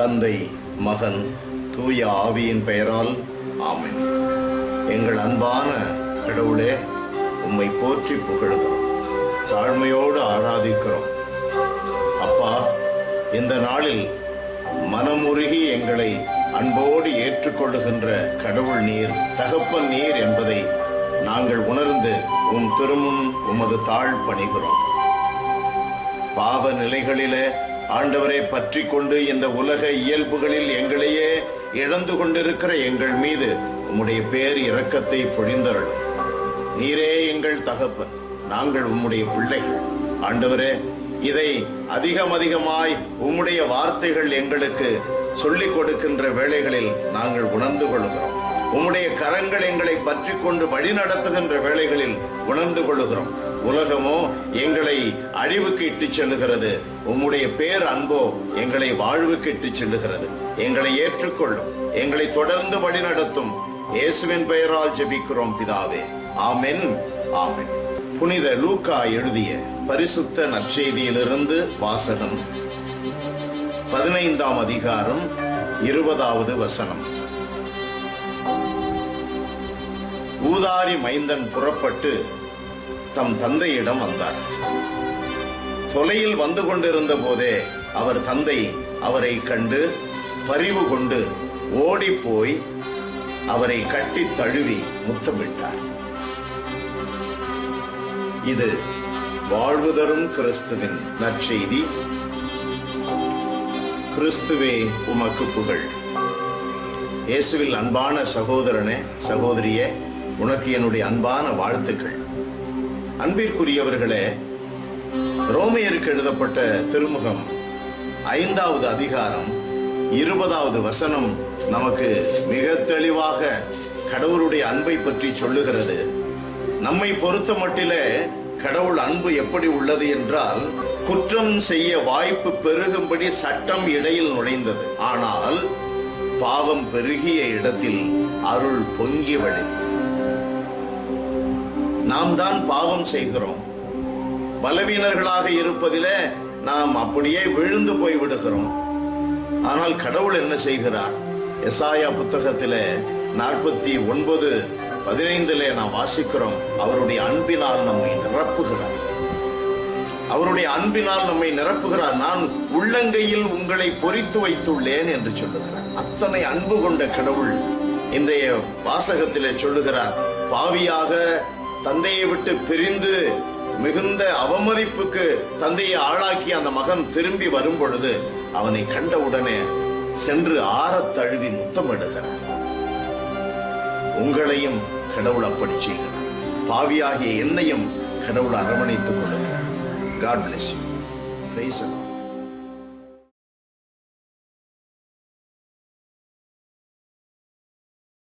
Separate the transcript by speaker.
Speaker 1: தந்தை மகன் தூய ஆவியின் பெயரால் ஆமென். எங்கள் அன்பான கடவுளே உம்மை போற்றி புகழுகிறோம். தாழ்மையோடு ஆராதிக்கிறோம். அப்பா இந்த நாளில் மனமுருகி எங்களை அன்போடு ஏற்றுக்கொள்ளுகின்ற கடவுள் நீர் தகப்பன் நீர் என்பதை நாங்கள் உணர்ந்து உம் திருமுன் உமது தாழ் பணிகிறோம். பாவ நிலைகளிலே ஆண்டவரை பற்றி கொண்டு இந்த உலக இயல்புகளில் எங்களையே இழந்து கொண்டிருக்கிற எங்கள் மீது உம்முடைய பேர் இரக்கத்தை பொழிந்தருளும். நீரே எங்கள் தகப்பன் நாங்கள் உம்முடைய பிள்ளைகள் ஆண்டவரே இதை அதிகம் அதிகமாய் உம்முடைய வார்த்தைகள் எங்களுக்கு சொல்லிக் கொடுக்கின்ற வேளைகளில் நாங்கள் உணர்ந்து கொள்கிறோம். உம்முடைய கரங்கள் எங்களை பற்றி கொண்டு வழி நடத்துகின்ற வேளைகளில் உணர்ந்து கொள்கிறோம் உலகமோ எங்களை அழிவுக்கு இட்டுச் செல்லுகிறது. உம்முடைய பேர் அன்போ எங்களை வாழ்வுக்கு இட்டு செல்லுகிறது. எங்களை ஏற்றுக்கொள்ளும். எங்களை தொடர்ந்து வழி நடத்தும். இயேசுவின் பெயரால் ஜெபிக்கிறோம் பிதாவே. ஆமென் ஆமென். புனித லூக்கா எழுதிய பரிசுத்த நற்செய்தியிலிருந்து வாசகம். பதினைந்தாம் அதிகாரம் இருபதாவது வசனம். ஊதாரி மைந்தன் புறப்பட்டு தம் தந்தையிடம் வந்தார். தொலையில் வந்து கொண்டிருந்த போதே அவர் தந்தை அவரை கண்டு பரிவு கொண்டு ஓடிப்போய் அவரை கட்டி தழுவி முத்தமிட்டார். இது வாழ்வு தரும் கிறிஸ்துவின் நற்செய்தி. கிறிஸ்துவே உமக்கு புகழ். இயேசுவில் அன்பான சகோதரனே சகோதரியே உனக்கு என்னுடைய அன்பான வாழ்த்துக்கள். அன்பிற்குரியவர்களே ரோமையருக்கு எழுதப்பட்ட திருமுகம் ஐந்தாவது அதிகாரம் இருபதாவது வசனம் நமக்கு மிக தெளிவாக கடவுளுடைய அன்பை பற்றி சொல்லுகிறது. நம்மை பொறுத்த மட்டிலே கடவுள் அன்பு எப்படி உள்ளது என்றால் குற்றம் செய்ய வாய்ப்பு பெருகும்படி சட்டம் இடையில் நுழைந்தது. ஆனால் பாவம் பெருகிய இடத்தில் அருள் பொங்கி வழிந்தது. நாம் தான் பாவம் செய்கிறோம். பலவீனர்களாக இருப்பதிலே நாம் அப்படியே விழுந்து போய் விடுகிறோம். ஆனால் கடவுள் என்ன செய்கிறார்? எசாயா புத்தகத்திலே நாற்பத்தி ஒன்பது பதினைந்திலே நாம் வாசிக்கிறோம். அவருடைய அன்பினால் நம்மை நிரப்புகிறார். அவருடைய அன்பினால் நம்மை நிரப்புகிறார். நான் உள்ளங்கையில் உங்களை பொறித்து வைத்துள்ளேன் என்று சொல்லுகிறார். அத்தனை அன்பு கொண்ட கடவுள் இன்றைய வாசகத்திலே சொல்லுகிறார். பாவியாக தந்தையை விட்டு பிரிந்து மிகுந்த அவமதிப்புக்கு தந்தையை ஆளாக்கி அந்த மகன் திரும்பி வரும் பொழுது அவனை கண்ட உடனே சென்று ஆற தழுவி முத்தமிடுகிறார் உங்களையும் கடவுள் அப்படி செய்கிறார். பாவியாகிய என்னையும் கடவுள் அரவணைத்துக் கொள்ளுகிறார். God bless you